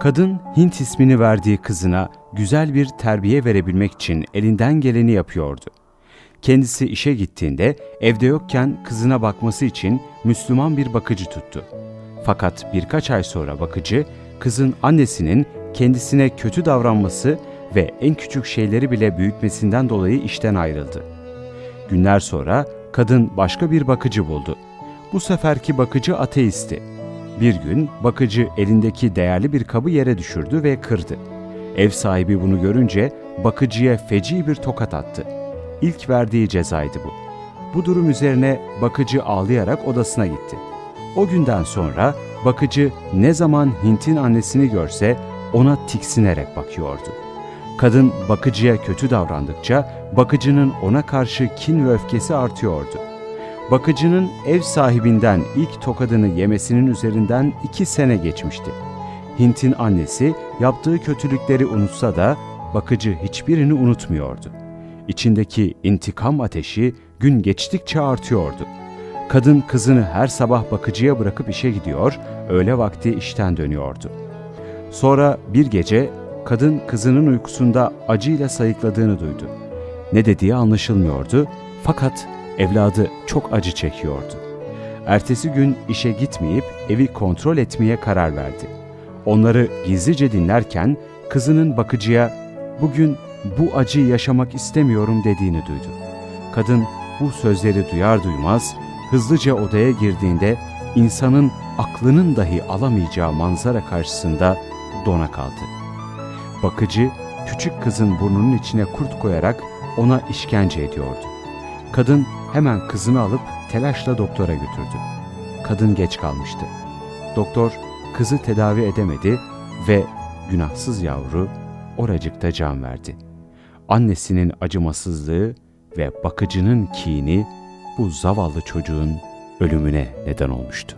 Kadın Hint ismini verdiği kızına güzel bir terbiye verebilmek için elinden geleni yapıyordu. Kendisi işe gittiğinde evde yokken kızına bakması için Müslüman bir bakıcı tuttu. Fakat birkaç ay sonra bakıcı kızın annesinin kendisine kötü davranması ve en küçük şeyleri bile büyütmesinden dolayı işten ayrıldı. Günler sonra kadın başka bir bakıcı buldu. Bu seferki bakıcı ateisti. Bir gün bakıcı elindeki değerli bir kabı yere düşürdü ve kırdı. Ev sahibi bunu görünce bakıcıya feci bir tokat attı. İlk verdiği cezaydı bu. Bu durum üzerine bakıcı ağlayarak odasına gitti. O günden sonra bakıcı ne zaman Hint'in annesini görse ona tiksinerek bakıyordu. Kadın bakıcıya kötü davrandıkça bakıcının ona karşı kin ve öfkesi artıyordu. Bakıcının ev sahibinden ilk tokadını yemesinin üzerinden iki sene geçmişti. Hint'in annesi yaptığı kötülükleri unutsa da bakıcı hiçbirini unutmuyordu. İçindeki intikam ateşi gün geçtikçe artıyordu. Kadın kızını her sabah bakıcıya bırakıp işe gidiyor, öğle vakti işten dönüyordu. Sonra bir gece kadın kızının uykusunda acıyla sayıkladığını duydu. Ne dediği anlaşılmıyordu fakat evladı çok acı çekiyordu. Ertesi gün işe gitmeyip evi kontrol etmeye karar verdi. Onları gizlice dinlerken kızının bakıcıya bugün bu acıyı yaşamak istemiyorum dediğini duydu. Kadın bu sözleri duyar duymaz hızlıca odaya girdiğinde insanın aklının dahi alamayacağı manzara karşısında dona kaldı. Bakıcı küçük kızın burnunun içine kurt koyarak ona işkence ediyordu. Kadın hemen kızını alıp telaşla doktora götürdü. Kadın geç kalmıştı. Doktor kızı tedavi edemedi ve günahsız yavru oracıkta can verdi. Annesinin acımasızlığı ve bakıcının kini bu zavallı çocuğun ölümüne neden olmuştu.